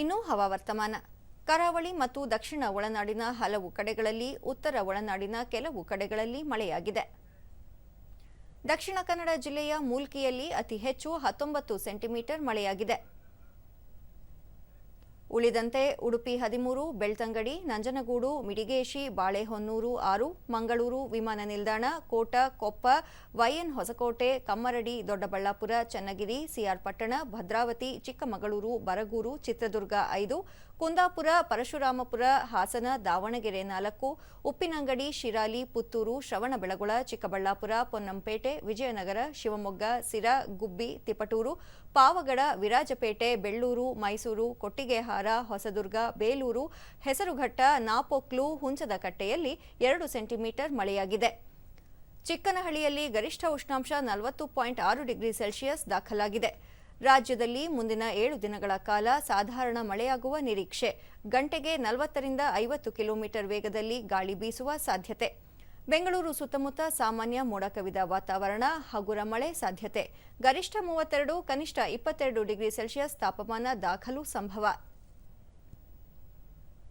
ಇನ್ನು ಹವಾವರ್ತಮಾನ. ಕರಾವಳಿ ಮತ್ತು ದಕ್ಷಿಣ ಒಳನಾಡಿನ ಹಲವು ಕಡೆಗಳಲ್ಲಿ, ಉತ್ತರ ಒಳನಾಡಿನ ಕೆಲವು ಕಡೆಗಳಲ್ಲಿ ಮಳೆಯಾಗಿದೆ. ದಕ್ಷಿಣ ಕನ್ನಡ ಜಿಲ್ಲೆಯ ಮೂಲ್ಕಿಯಲ್ಲಿ ಅತಿ ಹೆಚ್ಚು ಹತ್ತೊಂಬತ್ತು ಸೆಂಟಿಮೀಟರ್ ಮಳೆಯಾಗಿದೆ. ಉಳಿದಂತೆ ಉಡುಪಿ ಹದಿಮೂರು, ಬೆಳ್ತಂಗಡಿ, ನಂಜನಗೂಡು, ಮಿಡಿಗೇಶಿ, ಬಾಳೆಹೊನ್ನೂರು, ಆರು, ಮಂಗಳೂರು, ವಿಮಾನ ನಿಲ್ದಾಣ, Kota, Koppa, Y N Hosakote, Kammaradi, Doddaballapura, Channagiri C R Pattana, Bhadravati, Chikkamagaluru, Bargur, Chitradurga ಐದು, ಕುಂದಾಪುರ, ಪರಶುರಾಮಪುರ, ಹಾಸನ, ದಾವಣಗೆರೆ ನಾಲ್ಕು, ಉಪ್ಪಿನಂಗಡಿ, ಶಿರಾಲಿ, ಪುತ್ತೂರು, ಶ್ರವಣಬೆಳಗೊಳ, ಚಿಕ್ಕಬಳ್ಳಾಪುರ, ಪೊನ್ನಂಪೇಟೆ, ವಿಜಯನಗರ, ಶಿವಮೊಗ್ಗ ಸಿರಾ ಗುಬ್ಬಿ, ತಿಪಟೂರು, ಪಾವಗಡ, ವಿರಾಜಪೇಟೆ, ಬೆಳ್ಳೂರು, ಮೈಸೂರು, ಕೊಟ್ಟಿಗೆಹಾರ ಹೊಸದುರ್ಗ, ಬೇಲೂರು, ಹೆಸರುಘಟ್ಟ, ನಾಪೊಕ್ಲು ಹುಂಚದಕಟ್ಟೆಯಲ್ಲಿ ಎರಡು ಸೆಂಟಿಮೀಟರ್ ಮಳೆಯಾಗಿದೆ. ಚಿಕ್ಕನಹಳ್ಳಿಯಲ್ಲಿ ಗರಿಷ್ಠ ಉಷ್ಣಾಂಶ ನಲವತ್ತು ಪಾಯಿಂಟ್ ಆರು ಡಿಗ್ರಿ ಸೆಲ್ಸಿಯಸ್ ದಾಖಲಾಗಿದೆ. ರಾಜ್ಯದಲ್ಲಿ ಮುಂದಿನ ಏಳು ದಿನಗಳ ಕಾಲ ಸಾಧಾರಣ ಮಳೆಯಾಗುವ ನಿರೀಕ್ಷೆ. ಗಂಟೆಗೆ ನಲವತ್ತರಿಂದ ಐವತ್ತು ಕಿಲೋಮೀಟರ್ ವೇಗದಲ್ಲಿ ಗಾಳಿ ಬೀಸುವ ಸಾಧ್ಯತೆ. ಬೆಂಗಳೂರು ಸುತ್ತಮುತ್ತ ಸಾಮಾನ್ಯ ಮೋಡ ಕವಿದ ವಾತಾವರಣ, ಹಗುರ ಮಳೆ ಸಾಧ್ಯತೆ. ಗರಿಷ್ಠ ಮೂವತ್ತೆರಡು, ಕನಿಷ್ಠ ಇಪ್ಪತ್ತೆರಡು ಡಿಗ್ರಿ ಸೆಲ್ಸಿಯಸ್ ತಾಪಮಾನ ದಾಖಲು ಸಂಭವ.